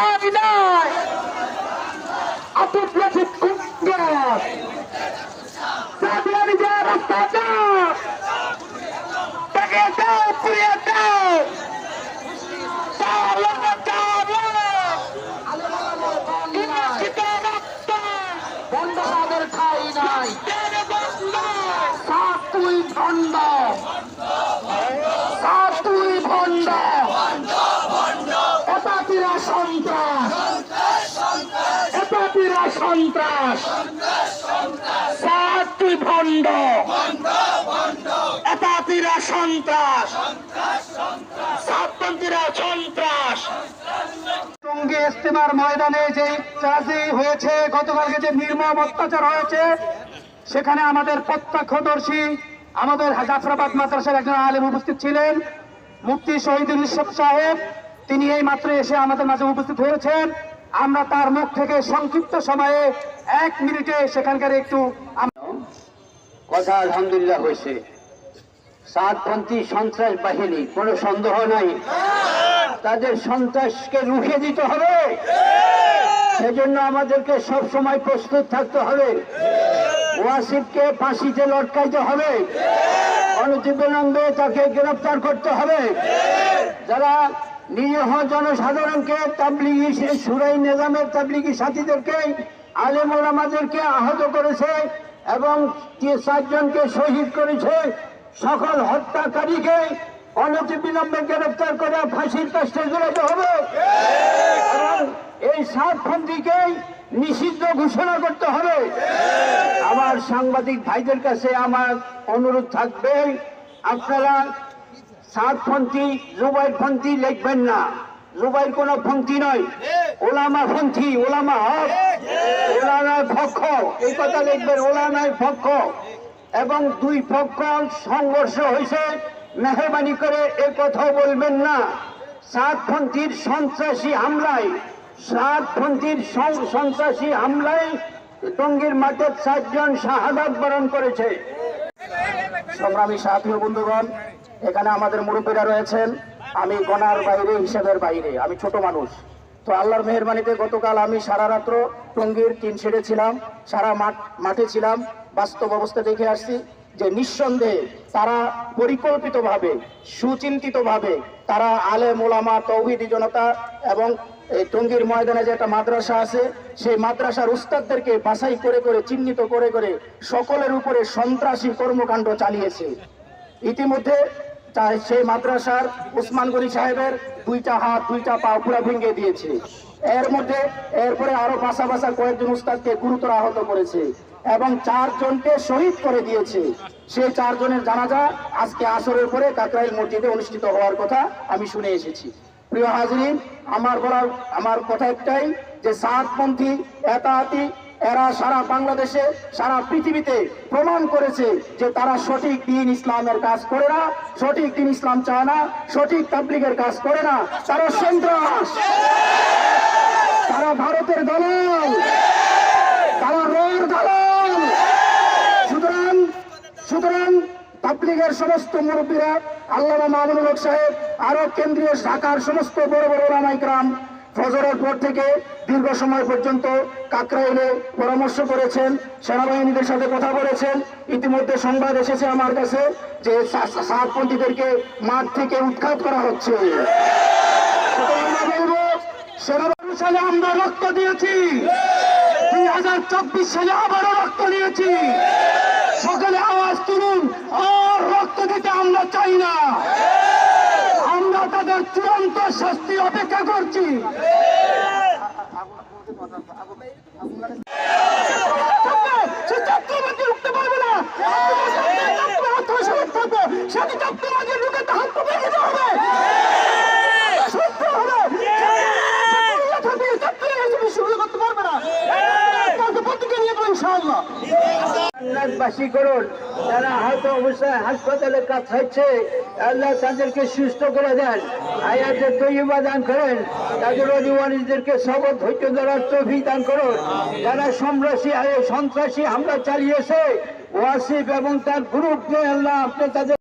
আমি নয়। আতিফ লতিফ কুন্দর সাদিয়া রাস্তা দাও তাকে দাও পুড়িয়ে সন্ত্রাস। সাত তুই ভণ্ড। এতাতিরা সন্ত্রাস। সাতপন্থীরা সন্ত্রাস। ইস্তেমার ময়দানে হয়েছে যে অত্যাচার হয়েছে, সেখানে আমাদের প্রত্যক্ষদর্শী আমাদের জাফরাবাদ মাদ্রাসার একজন আলেম উপস্থিত ছিলেন শহীদুল ইসলাম সাহেব। তিনি এই মাত্র এসে আমাদের মাঝে উপস্থিত হয়েছেন। আমরা তার মুখ থেকে সংক্ষিপ্ত সময়ে এক মিনিটে সেখানকার একটু কথা আলহামদুলিল্লাহ হয়েছে। সাতপন্থী সন্ত্রাস বাহিনী, কোনো সন্দেহ নাই। তাদের সন্ত্রাসকে রুখে দিতে হবে। সেজন্য আমাদেরকে সব সময় প্রস্তুত থাকতে হবে। ওয়াসিফকে ফাঁসিতে লটকাইতে হবে। অনতিবিলম্বে তাকে গ্রেফতার করতে হবে। যারা নিরীহ জনসাধারণকে, তাবলিগি সুরাই নিজামের তাবলিগি সাথীদেরকে, আলেম ওলামাদেরকে আহত করেছে এবং চারজনকে শহীদ করেছে। সকল হত্যাকারীকে অনতিবিলম্বে গ্রেফতার করে ফাঁসির কাছে জড়াতে হবে। এবং এই সাতপন্থীকে নিষিদ্ধ ঘোষণা করতে হবে। আমার সাংবাদিক ভাইদের কাছে আমার অনুরোধ থাকবে, আপনারা সাতপন্থী জুবাইর পন্থী লিখবেন না। জুবাইর কোন পন্থী নয়। ওলামা পন্থী, ওলামা হক। ওলামার পক্ষ। এই কথা লিখবেন ওলামার পক্ষ। এবং দুই পক্ষ সংঘর্ষ হয়েছে মেহরবানি করে এ কথা বলবেন না। সাতপন্থীর সন্ত্রাসী হামলায় সাতপন্থীর সন- সন্ত্রাসী হামলায় টঙ্গীর মাঠে চারজন শাহাদাত বরণ করেছে। সংগ্রামী সাথী বন্ধুগণ এখানে আমাদের মুরব্বীরা রয়েছেন। আমি গণার বাইরে, হিসাবের বাইরে। আমি ছোট মানুষ। তো আল্লাহর মেহরবানিতে গতকাল আমি সারা রাত্র টঙ্গীর তিন শেডে ছিলাম, সারা মাঠ, মাঠে ছিলাম। বাস্তব অবস্থা দেখে আসছি যে নিঃসন্দেহে তারা পরিকল্পিতভাবে, সুচিন্তিতভাবে তারা আলে মোলামা তৌহিদি জনতা এবং এই টঙ্গীর ময়দানে যে একটা মাদ্রাসা আছে, সেই মাদ্রাসার উস্তাদদেরকে বাছাই করে করে, চিহ্নিত করে করে সকলের উপরে সন্ত্রাসী কর্মকাণ্ড চালিয়েছে। ইতিমধ্যে তা- সেই মাদ্রাসার উসমান গনি সাহেবের দুইটা হাত, দুইটা পা পুরা ভেঙে দিয়েছে। এর মধ্যে এরপরে আরও বাসা বাসা কয়েকজন উস্তাদকে গুরুতর আহত করেছে এবং চারজনকে শহীদ করে দিয়েছে। সেই চারজনের জানাজা আজকে আসরের পরে কাকরাইল মসজিদে অনুষ্ঠিত হওয়ার কথা আমি শুনে এসেছি। প্রিয় হাজরিন, আমার বলার আমার কথা একটাই যে সাতপন্থী, এতাহাতি এরা সারা বাংলাদেশে, সারা পৃথিবীতে প্রমাণ করেছে যে তারা সঠিক দিন ইসলামের কাজ করে না, সঠিক দিন ইসলাম চায় না, সঠিক তাবলিগের কাজ করে না, তারা সন্ত্রাস। তারা ভারতের দলাল। তারা রোর দলাল। সুতরাং সুতরাং তাবলিগের সমস্ত মুরব্বীরা, আল্লামা মামুনুল হক সাহেব, আরও কেন্দ্রীয় ঢাকার সমস্ত বড় বড় রামাইকরাম ফজরের পর থেকে দীর্ঘ সময় পর্যন্ত কাকরাইলে পরামর্শ করেছেন, সেনাবাহিনীদের সাথে কথা বলেছেন। ইতিমধ্যে সংবাদ এসেছে আমার কাছে যে সা- সা- মাঠ থেকে উৎখাত করা হচ্ছে। সালে আমরা রক্ত দিয়েছি। দুই হাজার চব্বিশ সালে আবারও রক্ত দিয়েছি সকলে আওয়াজ তুলুন আর রক্ত দিতে আমরা চাই না আমরা তাদের চূড়ান্ত শাস্তি অপেক্ষা করছি। সে চাকরিবাজি উঠতে সেটি চাকরিবাজি ঢুকে হাত তো ভেঙে দেওয়া হবে সত্য হবে থাকবে চাকরি হিসেবে শুরু করতে পারবে না কালকে প্রতিকে নিয়ে যাব ইনশাআল্লাহ জান্নাতবাসী করুন, যারা আহত অবস্থায় হাসপাতালে কাজ হচ্ছে, আল্লাহ তাদেরকে সুস্থ করে দেন। আয়াতের তৈবা দান করেন, তাদের অনিওয়ানিদেরকে সবর ধৈর্য ধরার তৌফিক দান করুন। যারা সন্ত্রাসী সন্ত্রাসী হামলা চালিয়েছে, ওয়াসিফ এবং তার গ্রুপকে আল্লাহ আপনি তাদের